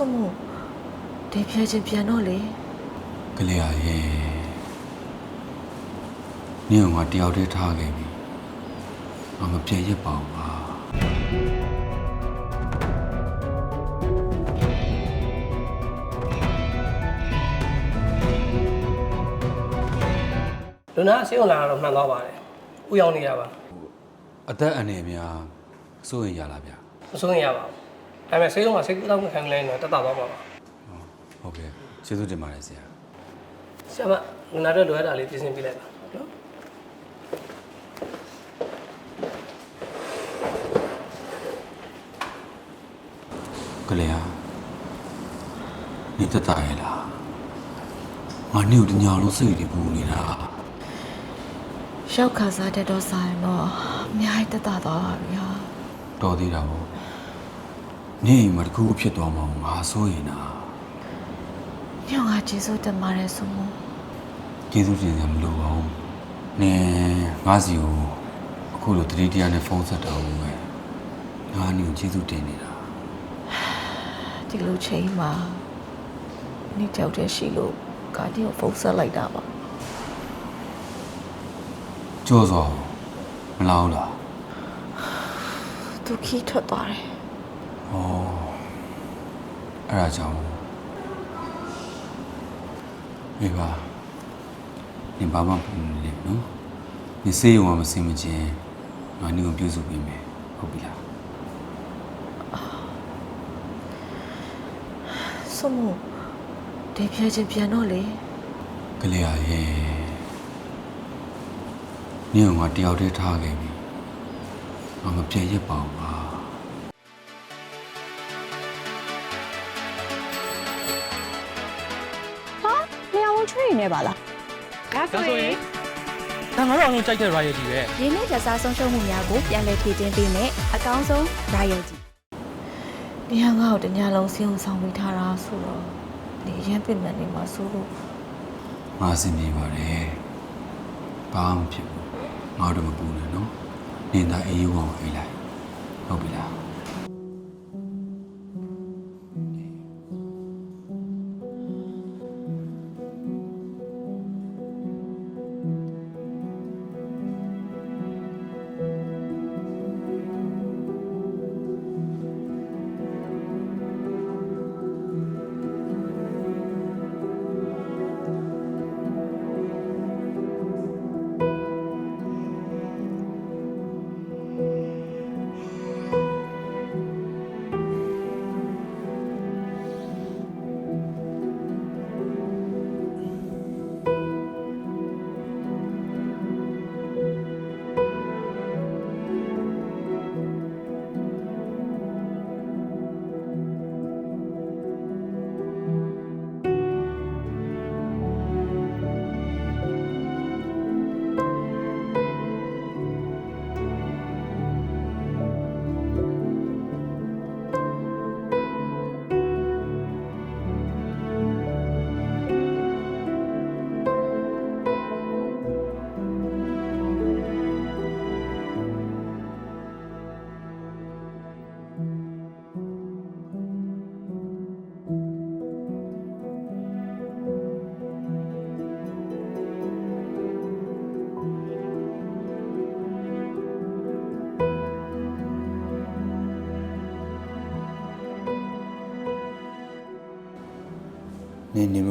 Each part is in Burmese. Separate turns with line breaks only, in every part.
စွမှုဒီဖြဲချင်းပြန်တော့လေ
ကလေးရရဲ့နင့်ကငါတယောက်တည်းထားခဲ့ပြီငါမပြေရပါဘူးပါ
လူနာဆေးရုံလာတော့မှန်သွားပါတယ်ဥယောင်နေရပါ
အသက်အန္တရာယ်များစိုးရင်ရလားဗျာ
မစိုးရင်ရပါဘူး ဒါပေမဲ့ဆေးရုံကဆေးကုသမှုခံကလေးနဲ့တက်တာသွားပါပါ
ဟုတ်ကဲ့ကျေးဇူးတင်ပါတယ်ဆရာ
ဆရာမလူနာတို့လိုအပ်တာလေးပြင်ဆင်ပေးလိုက်ပါနော်
ကလေးရနေတက်တာရဲ့လားငါနေ့ကတညာလုံးစိတ်တွေပူနေတာ
ရောက်ခါစားတဲ့တော့ဆိုင်တော့အများကြီးတက်တာသွားပါပြီဟာ
တော်သေးတာပေါ့ နေ့အိမ်မှာတစ်ခုခုဖြစ်သွားမှငါစိုးရင်တာ
ညောင်ကကျေးဇူးတင်ပါတယ်စွမှု
ကျေးဇူးတင်စရာမလိုပါဘူးနင်ငါစီကိုအခုလိုတတိတရားနဲ့ဖုန်းဆက်တော့ဘူးပဲငါနေ့ကိုကျေးဇူးတင်နေတာ
ဒီလိုချိန်မှာနေကြောက်တဲ့ရှိလို့ကာဒီကိုဖုန်းဆက်လိုက်တာပါ
ကြောစောမလာဘူးလား
သူခီးထွက်သွားတယ်
ဩအဲ့ဒါကြောင့်မိပါနင်ဘာမှမပြောနေလေနော်နင်စေးရုံကမစင်မချင်းငါနေ့ကိုပြုစုပေးမယ်ဟုတ်ပြီလား
စွမှုဒီဖြဲချင်းပြန်တော့လေ
ကလေးရရဲ့နင်ကငါတယောက်တည်းထားခဲ့ပြီငါမပြေရပါဘူးပါ
ချွေးနေပါလား
ဒါဆိုရင်ဒါငါတို့အောင်လုံးကြိုက်တဲ့ royalty ပဲ
ရင်းနှီးကြစားဆုံးရှုံးမှုများကိုပြန်လည်ဖြည့်တင်းပေးမယ်အကောင်းဆုံး royalty
နေဟာငါ့ကိုတညာလုံးစင်းအောင်ဆောင်ပေးထားတာဆိုတော့နေရမ်းပြင်နေနေမှာဆိုလို့
ငါစင်နေပါတယ်ဘာမှမဖြစ်ဘူးငါတို့မပူနဲ့နော်နင်သာအေးအေးဝအောင်အေးလိုက်ဟုတ်ပြီလား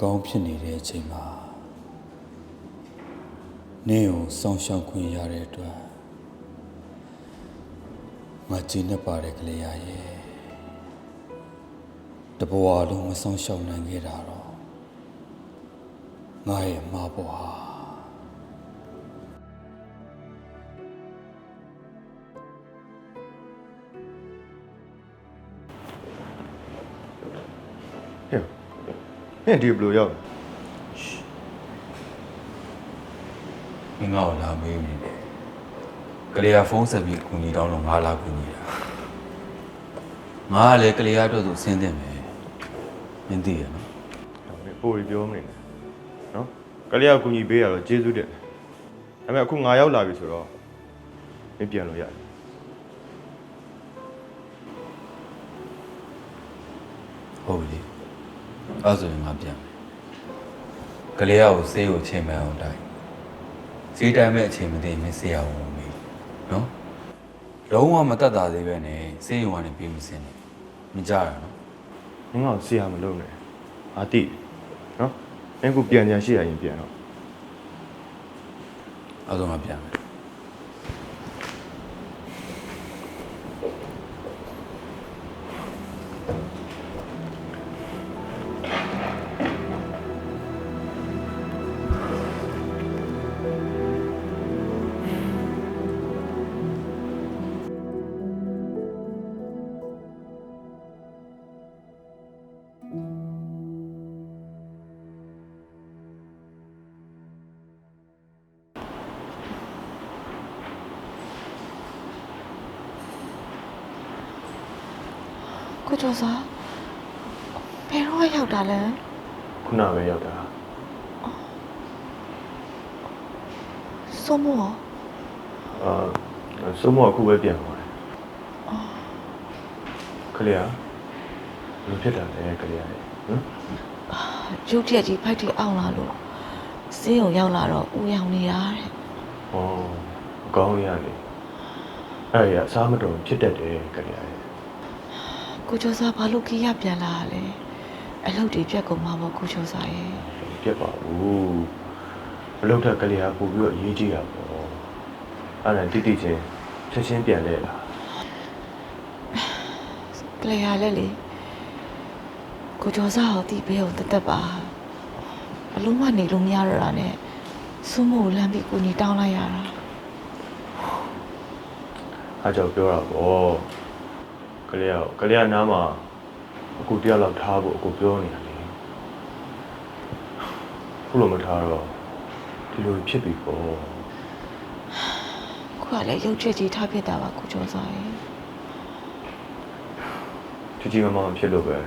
ကောင်းဖြစ်နေတဲ့အချိန်မှာနေကိုစောင့်ရှောက်ခွင့်ရတဲ့အတွက်ငါကြည်နေပါတယ်ကလေးရရဲ့တဘဝလုံးမဆောင်ရှောက်နိုင်ခဲ့တာတော့ငါရဲ့မှားပေါ်ဟာ
ဟဲ့ဟဲ့ဒီဘယ်လိုရောက်လဲ
ငါ့ကိုလာမေးနေတယ်ကလေးကဖုန်းဆက်ပြီးကူညီတောင်းတော့ငါလာကူညီတာငါကလည်းကလေးကတော့သူဆင်းတယ်မယ်မင်းသိရနော်
ဒါပေမဲ့ပိုပြီးပြောမနေနဲ့နော်ကလေးကကူညီပေးရတော့ကျေးဇူးတင်တယ်ဒါပေမဲ့အခုငါရောက်လာပြီဆိုတော့မင်းပြန်လို့ရတယ်
ဟုတ်ပြီ အဲ့ဆိုရင်ငါပြန်မယ်ကလေးကိုဆေးကိုချိန်မှန်အောင်တိုင်းဆေးတိုင်းမဲ့အချိန်မသိရင်မင်းဆေးရအောင်မေးနော်လုံးဝမတက်တာသေးပဲနဲ့ဆေးရုံကနေပြေးမစင်းနဲ့မကြရနော်
မင်းကဆရာမလုပ်နဲ့အာတိနော်မင်းကပြန်ပြန်ရှိရရင်ပြန်တော့
အဲ့ဆိုငါပြန်မယ်
ကိုကျော်စာဘယ်တော့ရောက်တာလဲ
ခုနပဲရောက်တာ
စုံမော
အာစုံမောအခုပဲပြန်ခေါ်တယ်ခလျာဘယ်ဖြစ်တာလဲခလျာလေနော်
ရုပ်ချက်ကြီးဖိုက်တီအောင်လာလို့ဈေးုံရောက်လာတော့ဦးရောင်နေတာတဲ့
ဩအကောင်းရလေအဲ့ရအစားမတော်ဖြစ်တတ်တယ်ခလျာရဲ့
ကိုကျော်စာဘာလို့ခီးရပြန်လာရလဲအလုပ်တွေပြက်ကုန်မှာပေါ့ကိုကျော်စာရဲ့
ပြတ်ပါဘူးအလုပ်ထက်ကလေးอ่ะပို့ပြီးတော့အရေးကြီးတာပေါ့အဲ့ဒါတိတိချင်းချက်ချင်းပြန်လဲလာ
ကလေးရလဲလေကိုကျော်စာဟောတီးဘေးကိုတက်တက်ပါအလုံးမနေလို့မရတော့တာနဲ့စိုးမို့ကိုလမ်းပြီးကိုကြီးတောင်းလိုက်ရတာ
အားကြောင့်ပြောတာပေါ့ ကလေးရောကလေးကနားမှာအခုတယောက်လောက်ထားဖို့အခုပြောနေတာလေခုလိုမထားတော့ဒီလိုဖြစ်ပြီပေါ့
ခုကလည်းရုပ်ချက်ကြီးထားဖြစ်တာပါကိုကျော်စာရ
ယ်ချူချီမမဖြစ်လို့ပဲ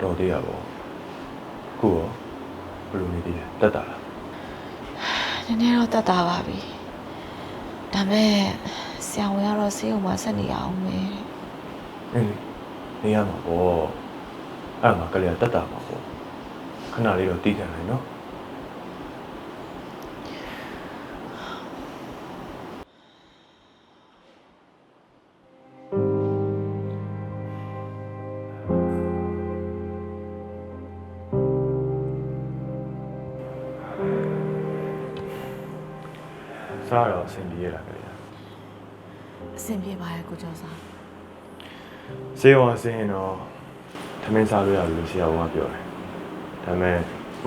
တော်သေးရပေါ့ခုရောဘယ်လိုနေသေးလဲတက်တာလား
နည်းနည်းတော့တက်တာပါပြီဒါပေမဲ့ဆရာဝန်ကတော့ဆေးရုံမှာဆက်နေရအောင်ပဲတဲ့
အင်းနေရမှာပေါ့အဲ့မှာကလေးကတက်တာမှာပေါ့ခဏလေးတော့တီးခံလိုက်နော်စားတော့အဆင်ပြေရတာကလေး
အဆင်ပြေပါရဲ့ကိုကျော်စာ
ဆေးရောဆင်းရင်တော့သမင်းစားလို့ရတယ်လို့ဆရာကပြောတယ်။ဒါပေမဲ့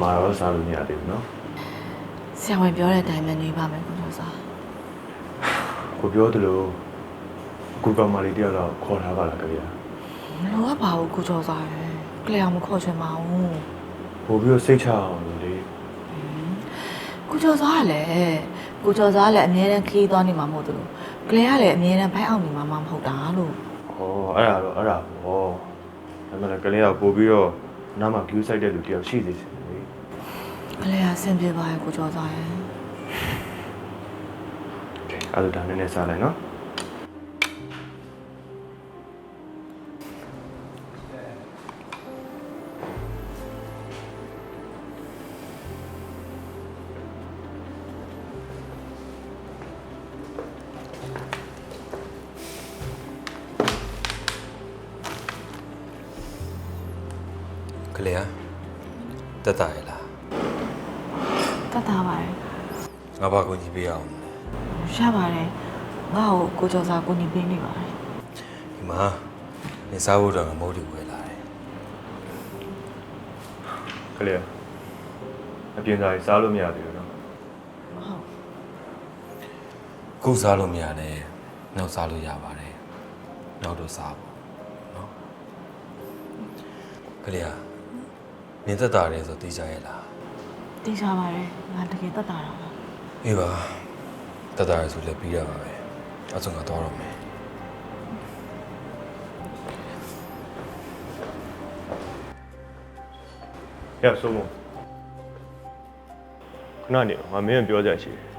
မာရောစားလို့မရသေးဘူးနော်
ဆရာဝန်ပြောတဲ့အတိုင်းပဲနေပါမယ်ကိုကျော်စာ။
ကိုပြောသလိုကိုကောင်မလေးတယောက်တော့ခေါ်ထားပါလားခင်ဗျာ
မလိုအပ်ပါဘူးကိုကျော်စာရဲ့ကလေးအောင်မခေါ်ချင်ပါဘူး။
ပို့ပြီးတော့စိတ်ချအောင်လို့လေ
ကိုကျော်စာကလည်းကိုကျော်စာကလည်းအမြဲတမ်းခီးသွားနေမှာမဟုတ်ဘူးကလေးကလည်းအမြဲတမ်းဖိုက်အောင်နေမှာမဟုတ်တာလို့။
ဩအဲ့ဒါတော့အဲ့ဒါပေါ့။ဒါပေမဲ့ကလေးကပို့ပြီးတော့နားမှာ view site တဲ့လူတယောက်ရှိသေးတယ်လေ
ကလေးကအဆင်ပြေပါရဲ့ကိုကျော်စာရဲ့။
ကဲအဲ့ဒါဒါနည်းနည်းစားလိုက်နော်။
တက်တာရလား
တတ်တာပါရဲ့
ငါဘာကိုကြီးပေးအောင်လဲ
ရပါတယ်ငါ့ကိုကိုကျော်စာကိုနေပေးနေပါတယ်
ဒီမှာနေစားဖို့တော့ငါမိုးတွေဝယ်လာတယ်
ကလေးအပြင်သားကြီးစားလို့မရသေးဘူးနော်
ဟုတ်
ခုစားလို့မရနဲ့နောက်စားလို့ရပါတယ်နောက်တော့စားပေါ့နော်ကလေးဟာ နင်သက်တာရဲဆိုသိကြရဲ့လား
သိချပါတယ်ငါတကယ်တတ်တာတော့
အေးပါသက်တာရဲဆိုလည်းပြီးရပါပဲအဲ့ဆိုငါတော့တော့မယ်။
ရဆိုမခဏနေငါမင်းပြောကြရှိတယ်